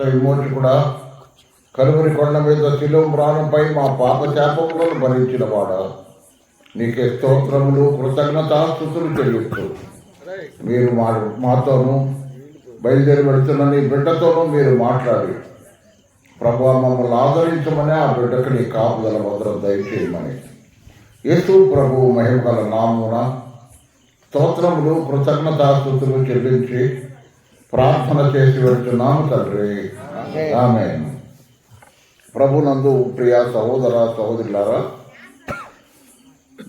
విమోచకుడా కలువరి కొండ మీద శిలువ ప్రాణంపై మా పాప శాపములను భరించిన వాడ. నీకే స్తోత్రములు కృతజ్ఞత స్థుతులు చెల్లిస్తూ. మీరు మా మాతోనూ బయలుదేరి వెళుతున్న నీ బిడ్డతోనూ మీరు మాట్లాడి. ప్రభు మమ్మల్ని ఆదరించమని ఆ బిడ్డకు నీ కాపుదల భద్రం దయచేయమని. యేసు ప్రభు మహిమగల నామున స్తోత్రములు కృతజ్ఞత స్థుతులు చెల్లించి ప్రార్థన చేసి వెళ్తున్నాము తండ్రి. ఆమె ప్రభునందు ప్రియ సహోదర సహోదరులారా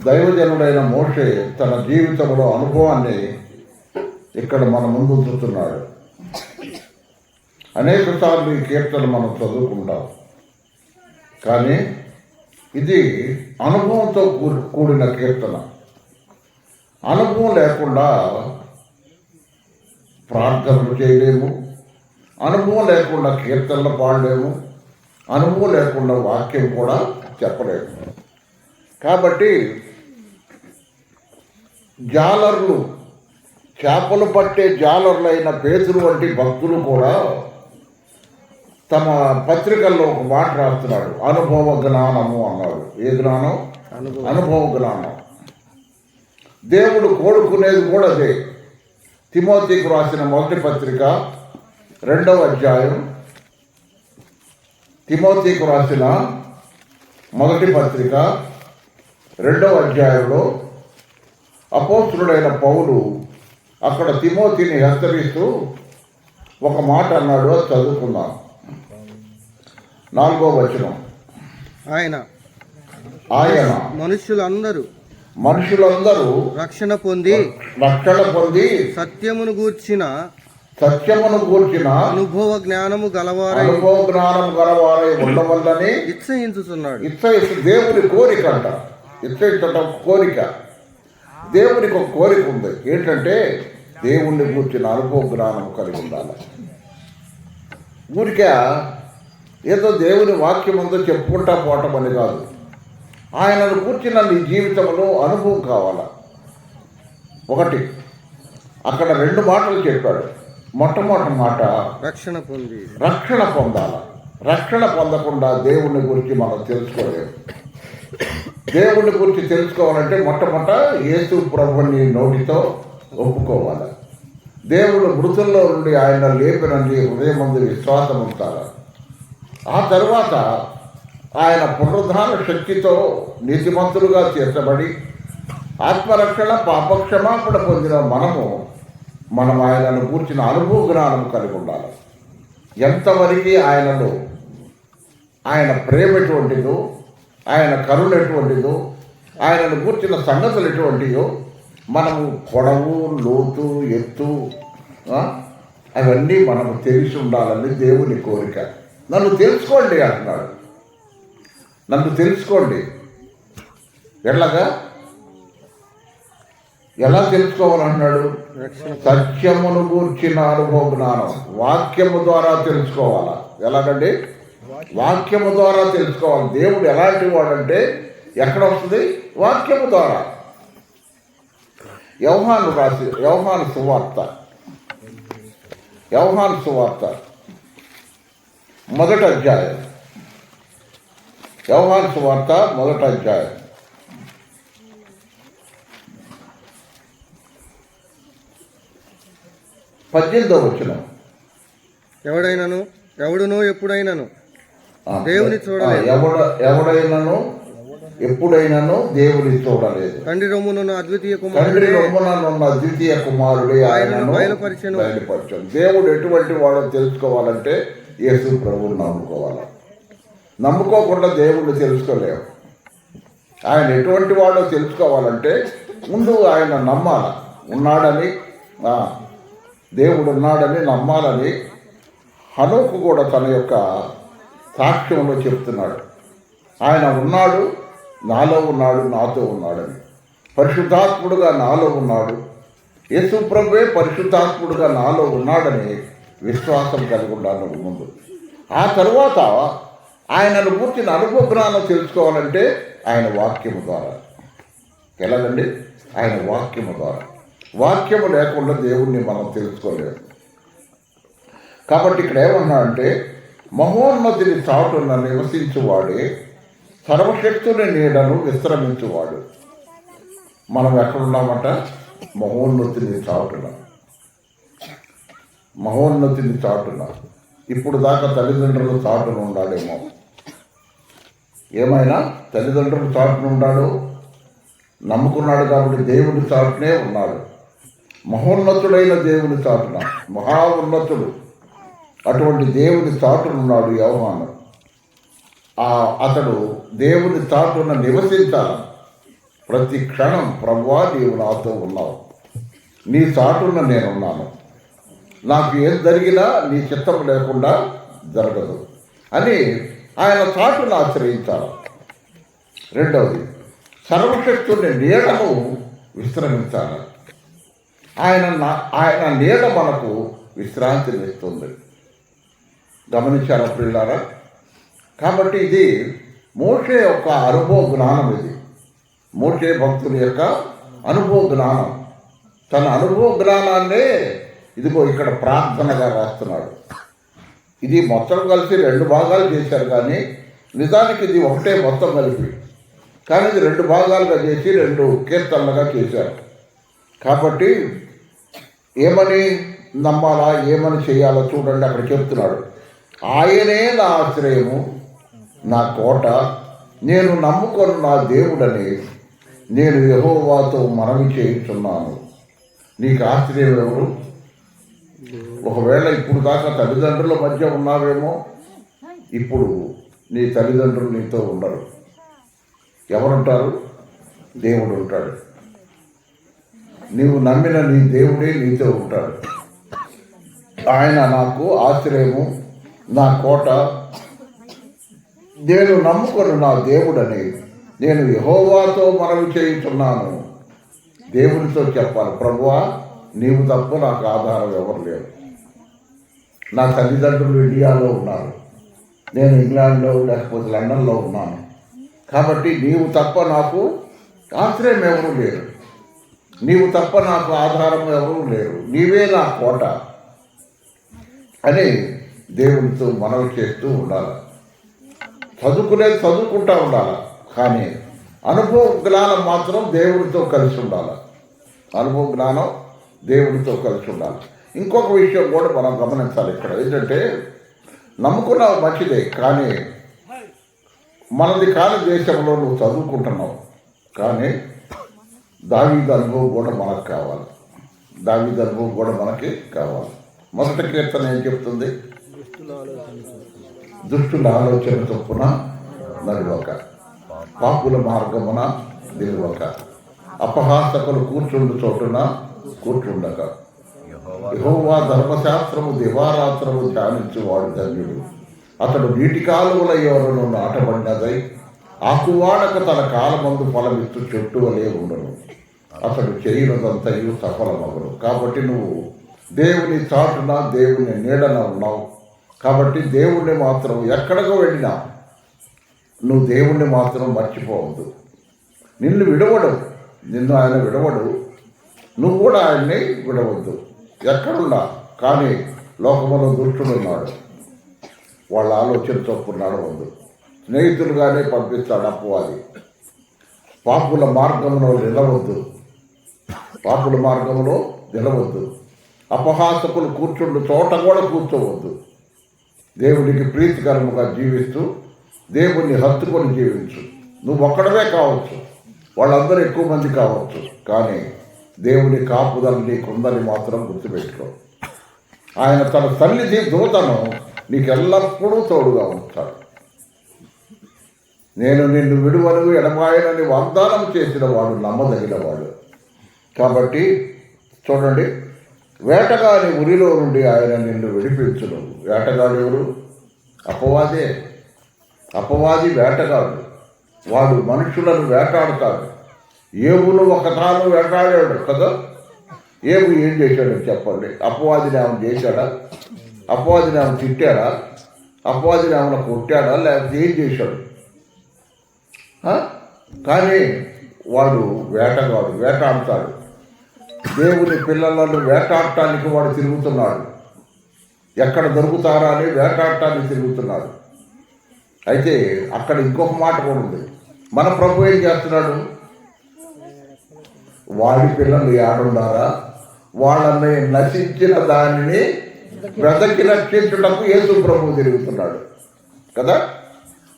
దైవజనుడైన మోషే తన జీవితంలో అనుభవాన్ని ఇక్కడ మన ముందు ఉంచుతున్నాడు. అనేక సార్లు ఈ కీర్తన మనం చదువుకుంటాం. కానీ ఇది అనుభవంతో కూడి- కూడిన కీర్తన. అనుభవం లేకుండా ప్రార్థనలు చేయలేము. అనుభవం లేకుండా కీర్తనలు పాడలేము. అనుభవం లేకుండా వాక్యం కూడా చెప్పలేము. కాబట్టి జాలర్లు చేపలు పట్టే జాలర్లైన పేతులు వంటి భక్తులు కూడా తమ పత్రికల్లో ఒక మాట రాస్తున్నాడు. అనుభవ జ్ఞానము అన్నాడు. ఏ జ్ఞానం? అనుభవ జ్ఞానం. దేవుడు కోరుకునేది కూడా అదే. తిమోతికి రాసిన మొదటి పత్రిక రెండవ అధ్యాయం. తిమోతికి రాసిన మొదటి పత్రిక రెండవ అధ్యాయంలో అపోస్తుడైన పౌలు అక్కడ తిమోతిని హెచ్చరిస్తూ ఒక మాట అన్నాడు అది చదువుకున్నాం నాలుగో వచనం. ఆయన ఆయన. మనుషులందరూ మనుషులందరూ రక్షణ పొంది రక్షణ పొంది సత్యమును గూర్చిన సత్యమును కూర్చిన అనుభవ జ్ఞానము గలవారై అనుభవ జ్ఞానం గలవారై ఉండవల్లని ఇచ్చయించుతున్నాడు ఇచ్చ ఇచ్చ- దేవుని కోరిక అంట. ఇచ్చటం ఒక కోరిక. దేవునికి ఒక కోరిక ఉంది. ఏంటంటే దేవుణ్ణి కూర్చిన అనుభవ జ్ఞానం కలిగి ఉండాలి. ఊరికే ఏదో దేవుని వాక్యం ఉందో చెప్పుకుంటా పోవటం అని కాదు. ఆయనను కూర్చిన నీ జీవితంలో అనుభవం కావాలా? ఒకటి అక్కడ రెండు మాటలు చెప్పాడు. మొట్టమొదటి మాట రక్షణ పొంది. రక్షణ పొందాల? రక్షణ పొందకుండా దేవుని గురించి మనం తెలుసుకోలేము. దేవుని గురించి తెలుసుకోవాలంటే మొట్టమొదట యేసు ప్రభుని నోటితో ఒప్పుకోవాలి. దేవుడు మృతుల్లో నుండి ఆయన లేపినండి హృదయం ముందు విశ్వాసం ఉంచాలి ఆ తర్వాత ఆయన పునరుద్ధాన శక్తితో నీతిమంతులుగా తీర్చబడి ఆత్మరక్షణ పాపక్షమాపణ పొందిన మనము మనం ఆయనను కూర్చిన అనుభవ జ్ఞానం కలిగి ఉండాలి. ఎంతవరకు ఆయనలో ఆయన ప్రేమ ఎటువంటిదో ఆయన కరుణ ఎటువంటిదో ఆయనను కూర్చిన సంగతులు ఎటువంటియో మనము పొడవు లోతు ఎత్తు అవన్నీ మనము తెలిసి ఉండాలని దేవుని కోరిక. నన్ను తెలుసుకోండి అంటున్నాడు. నన్ను తెలుసుకోండి. ఎలాగా ఎలా తెలుసుకోవాలన్నాడు సత్యమును గూర్చిన అనుభవ జ్ఞానం. వాక్యము ద్వారా తెలుసుకోవాలా? ఎలాగండి? వాక్యము ద్వారా తెలుసుకోవాలి. దేవుడు ఎలాంటి వాడంటే ఎక్కడ వస్తుంది? వాక్యము ద్వారా. యవహాను రాసి యవహాను సువార్త. యవహాను సువార్త. మొదటి అధ్యాయం. యవహాను సువార్త మొదటి అధ్యాయం. పద్దెనిమిదో వచ్చిన ఎవడైనను? ఎవడునో ఎప్పుడైనను? దేవుని చూడలేదు. ఎవడ ఎవడైనాను? ఎప్పుడైనాను? దేవుని చూడలేదు. తండ్రి రొమ్మునున్న అద్వితీయ కుమారుడే. రొమ్ముననున్న ద్వితీయ కుమారుడే ఆయనను బయలుపరిచెను. బయలుపరచను దేవుడు ఎటువంటి వాడో తెలుసుకోవాలంటే యేసు ప్రభువుని నమ్ముకోవాలి. నమ్ముకోకుండా దేవుణ్ణి తెలుసుకోలేము ఆయన ఎటువంటి వాడో తెలుసుకోవాలంటే ముందు ఆయన నమ్మాల. ఉన్నాడని దేవుడు ఉన్నాడని నమ్మాలని హనుకు కూడా తన యొక్క సాక్ష్యంలో చెప్తున్నాడు. ఆయన ఉన్నాడు నాలో ఉన్నాడు నాతో ఉన్నాడని. పరిశుద్ధాత్ముడుగా నాలో ఉన్నాడు. యేసు ప్రభువే పరిశుద్ధాత్ముడుగా నాలో ఉన్నాడని విశ్వాసం కలిగి ఉండాలి ముందు. ఆ తరువాత ఆయనను కూర్చిన అనుభవజ్ఞానం తెలుసుకోవాలంటే ఆయన వాక్యము ద్వారా. ఎలాగండి? ఆయన వాక్యము ద్వారా. వాక్యము లేకుండా దేవుణ్ణి మనం తెలుసుకోలేము. కాబట్టి ఇక్కడ ఏమన్నా అంటే మహోన్నతిని చాటున నివసించువాడే సర్వశక్తుని నీడను విశ్రమించువాడు. మనం ఎక్కడున్నామట? మహోన్నతిని చాటున. మహోన్నతిని చాటున. ఇప్పుడు దాకా తల్లిదండ్రులు చాటున ఉండాలేమో. ఏమైనా తల్లిదండ్రులు చాటున ఉన్నాడు నమ్ముకున్నాడు కాబట్టి దేవుడి చాటునే ఉన్నాడు. మహోన్నతుడైన దేవుని చాటున మహా ఉన్నతుడు అటువంటి దేవుని చాటునున్నాడు ఉన్నాడు ఆ అతడు దేవుని చాటున నివసించాలి ప్రతి క్షణం ప్రవ్వా నీవు నాతో ఉన్నావు. నీ చాటున నేనున్నాను. నాకు ఏం జరిగినా నీ చిత్తం లేకుండా జరగదు అని ఆయన చాటును ఆశ్రయించాలి రెండవది సర్వశక్తుని నీడను విశ్రమించాలి. ఆయన నా- ఆయన నీడ మనకు విశ్రాంతినిస్తుంది గమనించారా పిల్లారా కాబట్టి ఇది మోషే యొక్క అనుభవ జ్ఞానం ఇది. మోషే భక్తుల యొక్క అనుభవ జ్ఞానం. తన అనుభవ జ్ఞానాన్నే ఇదిగో ఇక్కడ ప్రార్థనగా రాస్తున్నాడు. ఇది మొత్తం కలిసి రెండు భాగాలు చేశారు కానీ నిజానికి ఇది ఒకటే మొత్తం కలిపి. కానీ ఇది రెండు భాగాలుగా చేసి రెండు కీర్తనలుగా చేశారు. కాబట్టి ఏమని నమ్మాలా ఏమని చేయాలో చూడండి అక్కడ చెప్తున్నాడు. ఆయనే నా ఆశ్రయము నా కోట నేను నమ్ముకొని నా దేవుడని నేను యహోవాతో మనవి చేయుచున్నాను. నీకు ఆశ్రయం ఎవరు? ఒకవేళ ఇప్పుడు దాకా తల్లిదండ్రుల మధ్య ఉన్నావేమో ఇప్పుడు నీ తల్లిదండ్రులు నీతో ఉండరు. ఎవరుంటారు? దేవుడు ఉంటాడు. నీవు నమ్మిన నీ దేవుడే నీతో ఉంటాడు. ఆయన నాకు ఆశ్రయము నా కోట. నేను నమ్ముకొని నా దేవుడని. నేను యహోవాతో మనవి చేయించున్నాను. దేవునితో చెప్పాలి ప్రభువా నీవు తప్ప నాకు ఆధారం ఎవరు లేరు. నా తల్లిదండ్రులు ఇండియాలో ఉన్నారు. నేను ఇంగ్లాండ్లో లేకపోతే లండన్లో ఉన్నాను. కాబట్టి నీవు తప్ప నాకు ఆశ్రయం ఎవరు లేరు. నీవు తప్ప నాకు ఆధారం ఎవరు లేరు. నీవే నా కోట అని దేవునితో మనవి చేస్తూ ఉండాలి. చదువుకునేది చదువుకుంటా ఉండాలి. కానీ అనుభవ జ్ఞానం మాత్రం దేవుడితో కలిసి ఉండాలి. అనుభవ జ్ఞానం దేవుడితో కలిసి ఉండాలి. ఇంకొక విషయం కూడా మనం గమనించాలి ఇక్కడ. ఏంటంటే నమ్ముకున్న మంచిదే కానీ మనది కాని దేశంలో నువ్వు చదువుకుంటున్నావు. కానీ దావీద అనుభవం కూడా మనకు కావాలి. దావీద అనుభవం కూడా మనకి కావాలి. మొదటి కీర్తన ఏం చెప్తుంది? దుష్టుల ఆలోచన చొప్పున నడివక. పాపుల మార్గమున నిలువక. అపహాసకులు కూర్చుండు చోటున కూర్చుండగా యహోవా ధర్మశాస్త్రము దివారాత్రము ధ్యానించువాడు ధన్యుడు. అతడు నీటి కాలువల ఎవరను నాటబడినదై ఆకువాడక తన కాలమందు ఫలమిస్తూ చెట్టు వలె ఉండను. అతడు చేయనదంతయు సఫలమగును. కాబట్టి నువ్వు దేవుని చాటున దేవుని నీడన ఉన్నావు. కాబట్టి దేవుణ్ణి మాత్రం ఎక్కడికో వెళ్ళినా నువ్వు దేవుణ్ణి మాత్రం మర్చిపోవద్దు. నిన్ను విడవడు. నిన్ను ఆయన విడవడు. నువ్వు కూడా ఆయన్ని విడవద్దు. ఎక్కడున్నా కానీ లోకములో దుష్టుడున్నాడు వాళ్ళ ఆలోచన తప్పు నడవద్దు. స్నేహితులుగానే పంపిస్తాడు అప్పవాది పాపుల మార్గంలో నిలవద్దు. పాపుల మార్గంలో నిలవద్దు. అపహాసకులు కూర్చుండు చోట కూడా కూర్చోవద్దు. దేవునికి ప్రీతికరముగా జీవిస్తూ దేవుణ్ణి హత్తుకొని జీవించు. నువ్వు ఒక్కడవే కావచ్చు. వాళ్ళందరూ ఎక్కువ మంది కావచ్చు. కానీ దేవుని కాపుదల నీకుందని మాత్రం గుర్తుపెట్టుకో. ఆయన తన తల్లి దూతను నీకు ఎల్లప్పుడూ తోడుగా ఉంటాడు. నేను నిన్ను విడువను ఎడమాయనని వాగ్దానం చేసిన వాడు నమ్మదగిన వాడు. కాబట్టి చూడండి వేటగాని ఉరిలో నుండి ఆయన నిన్ను విడిపించును. వేటగాడు ఎవరు? అపవాదే. అపవాది వేటగాడు. వాడు మనుషులను వేటాడుతాడు. ఏవును ఒకతాను వెంటాడాడు కదా? ఏము ఏం చేశాడు చెప్పండి. అపవాదిని ఆమె చేశాడా? అపవాదిని ఆమె తిట్టాడా? అపవాదిని ఆమెను కొట్టాడా? లేకపోతే ఏం చేశాడు? కానీ వాడు వేటగాడు వేటాడతాడు. దేవుని పిల్లలను వేటాడటానికి వాడు తిరుగుతున్నాడు. ఎక్కడ దొరుకుతారా అని వేటాడటానికి తిరుగుతున్నారు అయితే అక్కడ ఇంకొక మాట కూడా ఉంది. మన ప్రభు ఏం చేస్తున్నాడు? వాడి పిల్లలు ఏడున్నారా వాళ్ళని నశించిన దానిని బ్రతకి రక్షించటకు యేసు ప్రభు తిరుగుతున్నాడు. కదా?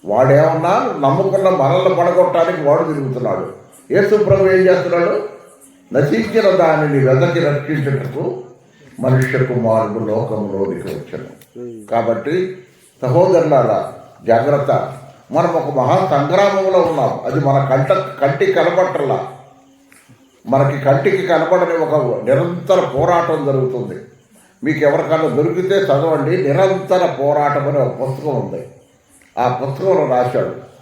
వాడేమన్నా నమ్ముకున్న మనల్ని పడగొట్టడానికి వాడు తిరుగుతున్నాడు. యేసు ప్రభు ఏం చేస్తున్నాడు? నశించిన దానిని వెదకి రక్షించటకు మనుష్య కుమారుడు లోకంలోనికి వచ్చాడు. కాబట్టి సహోదరులారా జాగ్రత్త. మనం ఒక మహా సంగ్రామంలో ఉన్నాం. అది మన కంట కంటి కనబట్టలా మనకి కంటికి కనబడని ఒక నిరంతర పోరాటం జరుగుతుంది. మీకు ఎవరికైనా దొరికితే చదవండి. నిరంతర పోరాటం అనే ఒక పుస్తకం ఉంది. ఆ పుస్తకంలో రాశాడు.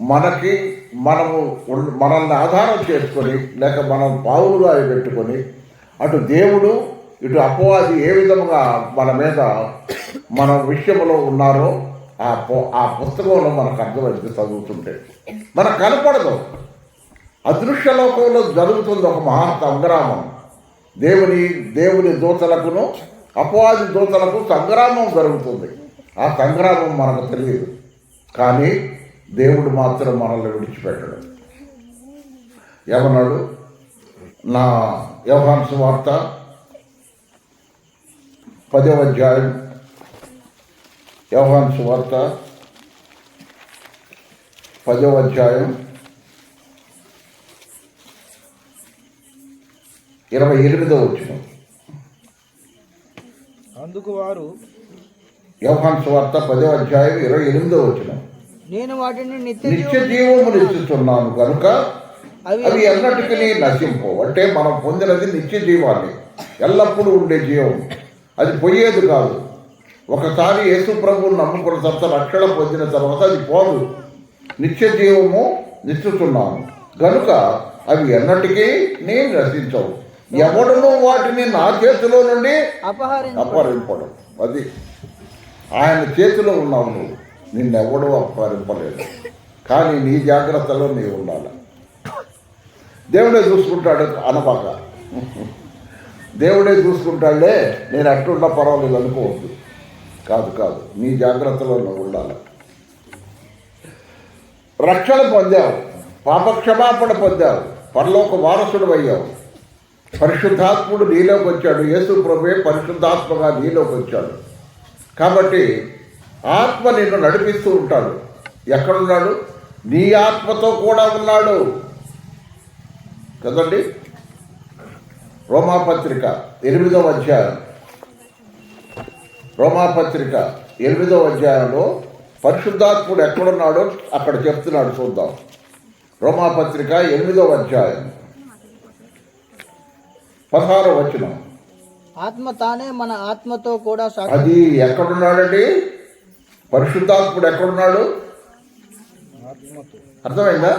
మనకి మనము మనల్ని ఆధారం చేసుకొని లేక మనం పావులుగా పెట్టుకొని అటు దేవుడు ఇటు అపవాది ఏ విధముగా మన మీద మన విషయంలో ఉన్నారో ఆ పు- ఆ పుస్తకంలో మనకు అర్థమైంది చదువుతుంటే. మనకు కనపడదు. అదృశ్య లోకంలో జరుగుతుంది ఒక మహా సంగ్రామం దేవుని దేవుని దూతలకును అపవాది దూతలకు సంగ్రామం జరుగుతుంది. ఆ సంగ్రామం మనకు తెలియదు. కానీ దేవుడు మాత్రం మనల్ని విడిచిపెట్టడు. ఏమన్నాడు? నా వ్యవహాంశ వార్త పదవ అధ్యాయం. వ్యవహాంశ వార్త పదవ అధ్యాయం. ఇరవై ఎనిమిదో వచ్చిన అందుకు వారు యోహాన్ వార్త పదో అధ్యాయం ఇరవై ఎనిమిదో వచ్చిన నేను వాటిని నిత్య ఇస్తున్నాను కనుక అవి అవి ఎన్నటికీ నశింపు. అంటే మనం పొందినది నిత్య జీవాన్ని ఎల్లప్పుడూ ఉండే జీవం. అది పోయేది కాదు. ఒకసారి యేసు ప్రభువుని నమ్ముకున్న తర్వాత రక్షణ పొందిన తర్వాత అది పోదు. నిత్య జీవము నిచ్చుతున్నాను కనుక అవి ఎన్నటికీ నేను నశించవు. ఎవడును వాటిని నా చేతిలో నుండి అపహరింపడం. అది ఆయన చేతిలో ఉన్నావు నువ్వు. నిన్నెవడూ అపహరింపలేదు. కానీ నీ జాగ్రత్తలో నీవు ఉండాలి. దేవుడే చూసుకుంటాడు అనబాక దేవుడే చూసుకుంటాడులే నేను అట్టున్నా పర్వాలేదు అనుకోవద్దు. కాదు కాదు. నీ జాగ్రత్తలో నువ్వు ఉండాలి. రక్షణ పొందావు. పాప క్షమాపణ పొందావు. పరలోక వారసుడు అయ్యావు. పరిశుద్ధాత్ముడు నీలోకి వచ్చాడు. యేసు ప్రభువే పరిశుద్ధాత్మగా నీలోకి వచ్చాడు. కాబట్టి ఆత్మ నిన్ను నడిపిస్తూ ఉంటాడు. ఎక్కడున్నాడు? నీ ఆత్మతో కూడా ఉన్నాడు. కదండి? రోమాపత్రిక ఎనిమిదవ అధ్యాయం. రోమాపత్రిక ఎనిమిదవ అధ్యాయంలో పరిశుద్ధాత్ముడు ఎక్కడున్నాడో అక్కడ చెప్తున్నాడు చూద్దాం. రోమాపత్రిక ఎనిమిదవ అధ్యాయం. పదహారో వచనం. ఆత్మ తానే మన ఆత్మతో కూడా అది ఎక్కడున్నాడండి? పరిశుద్ధాత్ముడు ఎక్కడున్నాడు? అర్థమైందా?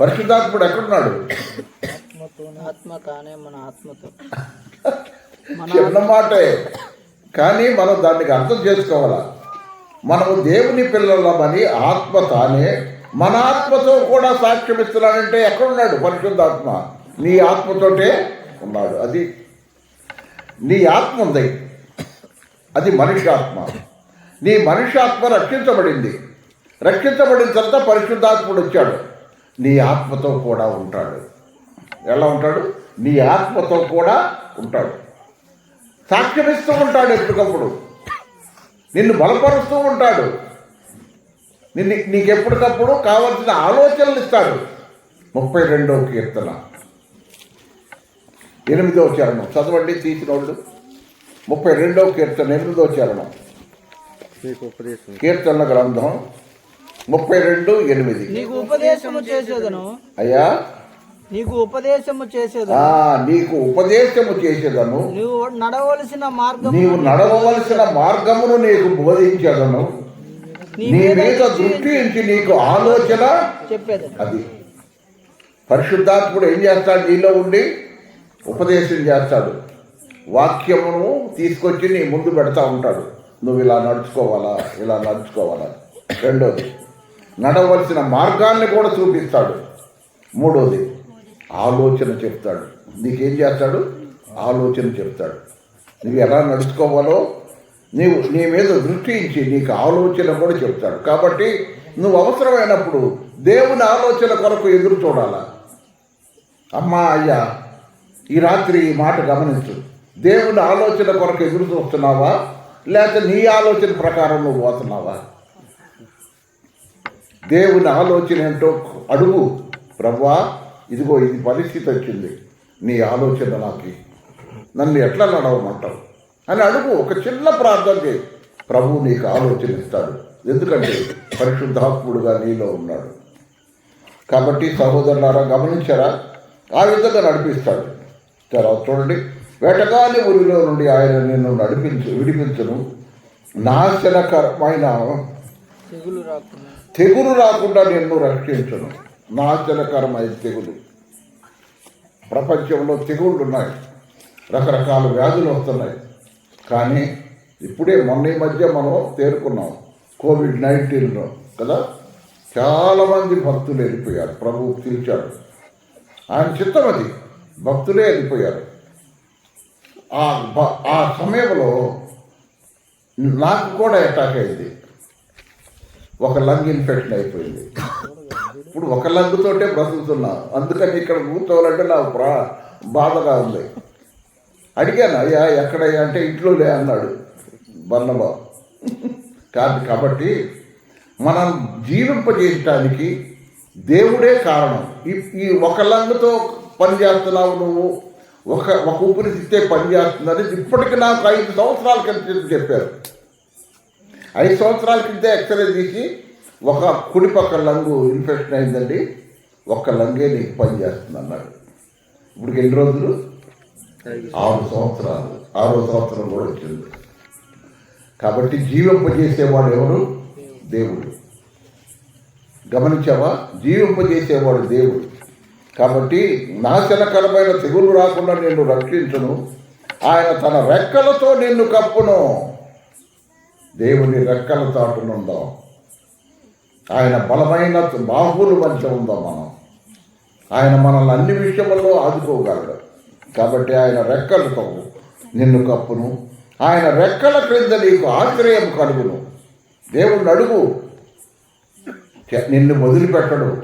పరిశుద్ధాత్ముడు ఎక్కడున్నాడు? ఆత్మ తానే మన ఆత్మతో. చిన్న మాటే. కానీ మనం దానికి అర్థం చేసుకోవాలా? మనము దేవుని పిల్లలమని ఆత్మ తానే మన ఆత్మతో కూడా సాక్ష్యం ఇస్తున్నాడంటే ఎక్కడున్నాడు పరిశుద్ధాత్మ? నీ ఆత్మతోటే ఉన్నాడు అది నీ ఆత్మ ఉంది. అది మనిషి ఆత్మ నీ మనిషి ఆత్మ రక్షించబడింది. రక్షించబడిన తర్వాత పరిశుద్ధాత్ముడు వచ్చాడు. నీ ఆత్మతో కూడా ఉంటాడు. ఎలా ఉంటాడు? నీ ఆత్మతో కూడా ఉంటాడు. సాక్ష్యమిస్తూ ఉంటాడు ఎప్పటికప్పుడు. నిన్ను బలపరుస్తూ ఉంటాడు. నిన్ను నీకు ఎప్పటికప్పుడు కావలసిన ఆలోచనలు ఇస్తాడు. ముప్పై రెండవ కీర్తన. ఎనిమిదవ చరణం. చదవండి తీసినోళ్ళు ముప్పై రెండవ కీర్తన ఎనిమిదవ చరణం. కీర్తన గ్రంథం ముప్పై రెండు ఎనిమిది. నీకు ఉపదేశము చేసేదను. అయ్యా? నీకు ఉపదేశము చేసేదను. ఆ, నీకు ఉపదేశము చేసేదను. నువ్వు నడవలసిన మార్గం నీవు నడవవలసిన మార్గమును నీకు బోధించదను. నీ మీద దృష్టి ఉంచి నీకు ఆలోచన చెప్పేది అది. పరిశుద్ధాత్ముడు ఏం చేస్తాడు? నీలో ఉండి ఉపదేశం చేస్తాడు. వాక్యమును తీసుకొచ్చి నీ ముందు పెడతా ఉంటాడు. నువ్వు ఇలా నడుచుకోవాలా ఇలా నడుచుకోవాలా. రెండోది నడవలసిన మార్గాన్ని కూడా చూపిస్తాడు. మూడోది ఆలోచన చెప్తాడు. నీకేం చేస్తాడు? ఆలోచన చెప్తాడు. నువ్వు ఎలా నడుచుకోవాలో నీవు నీ మీద దృష్టి ఇచ్చి నీకు ఆలోచన కూడా చెప్తాడు. కాబట్టి నువ్వు అవసరమైనప్పుడు దేవుని ఆలోచన కొరకు ఎదురు చూడాలా? అమ్మా అయ్యా ఈ రాత్రి ఈ మాట గమనించు. దేవుని ఆలోచన కొరకు ఎదురు చూస్తున్నావా? లేకపోతే నీ ఆలోచన ప్రకారం నువ్వు పోతున్నావా? దేవుని ఆలోచన ఏంటో అడుగు. ప్రభా ఇదిగో ఇది పరిస్థితి వచ్చింది. నీ ఆలోచన నాకు. నన్ను ఎట్లా నడవమంటావు? అని అడుగు. ఒక చిన్న ప్రార్థన చేయి. ప్రభు నీకు ఆలోచన ఇస్తాడు. ఎందుకంటే పరిశుద్ధాత్ముడుగా నీలో ఉన్నాడు. కాబట్టి సహోదరులారా గమనించారా? ఆ విధంగా నడిపిస్తాడు. తర్వాత చూడండి వేటగాని ఊరిలో నుండి ఆయన నిన్ను నడిపించు విడిపించును. నాశనకరమైన తెగులు రాకుండా. నిన్ను రక్షించును. నాశనకరమైన తెగులు. ప్రపంచంలో తెగుళ్ళు ఉన్నాయి. రకరకాల వ్యాధులు వస్తున్నాయి. కానీ ఇప్పుడే మొన్న ఈ మధ్య మనం తేరుకున్నాం. కోవిడ్ నైన్టీన్లో కదా? చాలామంది భక్తులు వెళ్ళిపోయారు. ప్రభువు పిలిచాడు ఆయన చిత్తం అది. భక్తులే వెళ్ళిపోయారు. ఆ బ- ఆ సమయంలో నాకు కూడా అటాక్ అయింది. ఒక లంగ్ ఇన్ఫెక్షన్ అయిపోయింది. ఇప్పుడు ఒక లంగుతోటే బ్రతుకుతున్నా. అందుకని ఇక్కడ కూర్చోవాలంటే నాకు ప్రా బాధగా ఉంది. అడిగాను అయ్యా ఎక్కడ అంటే ఇంట్లో లే అన్నాడు బన్నబాబు కాదు కాబట్టి మనం జీవింపజేయటానికి దేవుడే కారణం. ఈ ఈ ఒక లంగుతో పని చేస్తున్నావు నువ్వు? ఒక ఒక ఊపిరితిత్తే పని చేస్తుందని ఇప్పటికి నాకు ఐదు సంవత్సరాల క్రితం చెప్పారు. ఐదు సంవత్సరాల క్రితం ఎక్స్రే తీసి ఒక కుడి పక్క లంగు ఇన్ఫెక్షన్ అయిందండి. ఒక్క లంగే నీకు పని చేస్తుంది అన్నాడు. ఇప్పుడు ఎన్ని రోజులు? ఆరు సంవత్సరాలు. ఆరో సంవత్సరం కూడా వచ్చింది. కాబట్టి జీవింపజేసేవాడు ఎవరు? దేవుడు. గమనించావా? జీవింపజేసేవాడు దేవుడు. కాబట్టి నాశనకరమైన తెగులు రాకుండా నిన్ను రక్షించును. ఆయన తన రెక్కలతో నిన్ను కప్పును. దేవుని రెక్కల చాటునుందాం ఆయన బలమైన బాహువులు మధ్య ఉందాం మనం. ఆయన మనల్ని అన్ని విషయముల్లో ఆదుకోగలడు. కాబట్టి ఆయన రెక్కలతో నిన్ను కప్పును. ఆయన రెక్కల క్రింద నీకు ఆశ్రయం కలుగును. దేవుణ్ణి అడుగు. నిన్ను వదిలిపెట్టడు.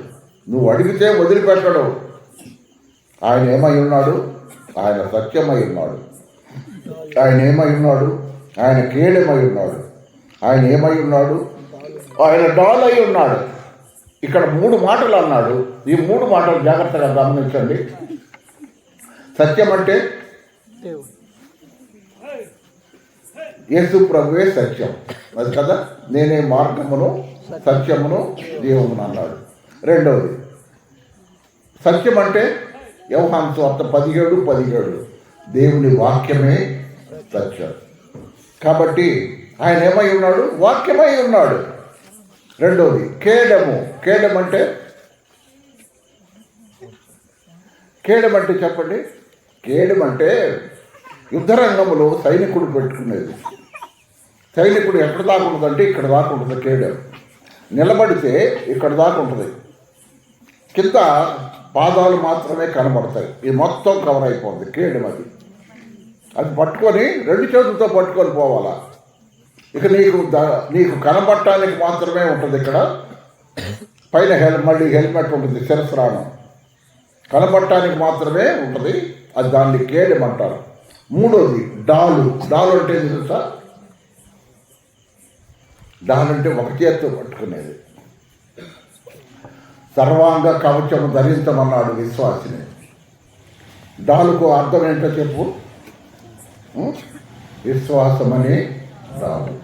నువ్వు అడిగితే వదిలిపెట్టడు. ఆయన ఏమై ఉన్నాడు? ఆయన సత్యమై ఉన్నాడు. ఆయన ఏమై ఉన్నాడు? ఆయన కేడమై ఉన్నాడు. ఆయన ఏమై ఉన్నాడు? ఆయన డాల్ అయి ఉన్నాడు. ఇక్కడ మూడు మాటలు అన్నాడు. ఈ మూడు మాటలు జాగ్రత్తగా గమనించండి. సత్యం అంటే? యేసు ప్రభువే సత్యం. అది కదా? నేనే మార్గమును సత్యమును దేవుమును అన్నాడు. రెండవది సత్యం అంటే? వ్యవహాన్ స్వార్థ పదిహేడు పదిహేడు. దేవుని వాక్యమే సత్యం. కాబట్టి ఆయన ఏమై ఉన్నాడు? వాక్యమై ఉన్నాడు. రెండవది కేడము కేడం అంటే? కేడం అంటే చెప్పండి. కేడం అంటే యుద్ధరంగంలో సైనికుడు పెట్టుకునేది. సైనికుడు ఎక్కడ దాకా ఉంటుందంటే ఇక్కడ దాకా ఉంటుంది కేడం నిలబడితే ఇక్కడ దాకా ఉంటుంది. కింద పాదాలు మాత్రమే కనబడతాయి. ఇది మొత్తం కవర్ అయిపోతుంది కేడం అది అది పట్టుకొని రెండు చేతులతో పట్టుకొని పోవాలా? ఇక నీకు నీకు కనబట్టడానికి మాత్రమే ఉంటుంది ఇక్కడ. పైన హెల్ మళ్ళీ హెల్మెట్ ఉంటుంది శిరస్రాణం. కనబట్టడానికి మాత్రమే ఉంటుంది. అది దాన్ని కేడం అంటారు. మూడోది డాలు. డాలు అంటే తెలుసా? డాలు అంటే ఒక చేత్తో పట్టుకునేది. సర్వాంగ కవచము ధరించమన్నాడు విశ్వాసిని. డాలుకు అర్థం ఏంటో చెప్పు. ఉం? విశ్వాసమనే డాలు.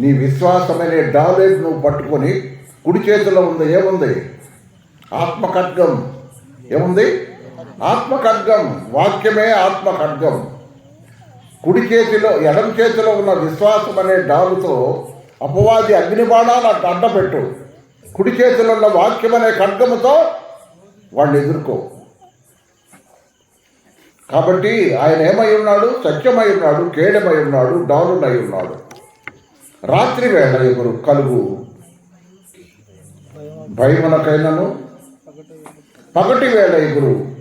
నీ విశ్వాసమనే డాలే నువ్వు పట్టుకొని కుడి చేతిలో ఉంది ఏముంది? ఆత్మఖడ్గం. ఏముంది? ఆత్మఖడ్గం. వాక్యమే ఆత్మఖడ్గం. కుడి చేతిలో ఎడం చేతిలో ఉన్న విశ్వాసం అనే డాలుతో అపవాది అగ్నిబాణాలు అడ్డ అడ్డపెట్టు. కుడి చేతిలో ఉన్న వాక్యం అనే ఖడ్గముతో వాడిని ఎదుర్కో. కాబట్టి ఆయన ఏమై ఉన్నాడు? సత్యమై ఉన్నాడు కేడమై ఉన్నాడు డాలునై ఉన్నాడు. రాత్రి వేళ ఎవరు కలుగు? భయమునకైనను? పగటి వేళ ఎగురు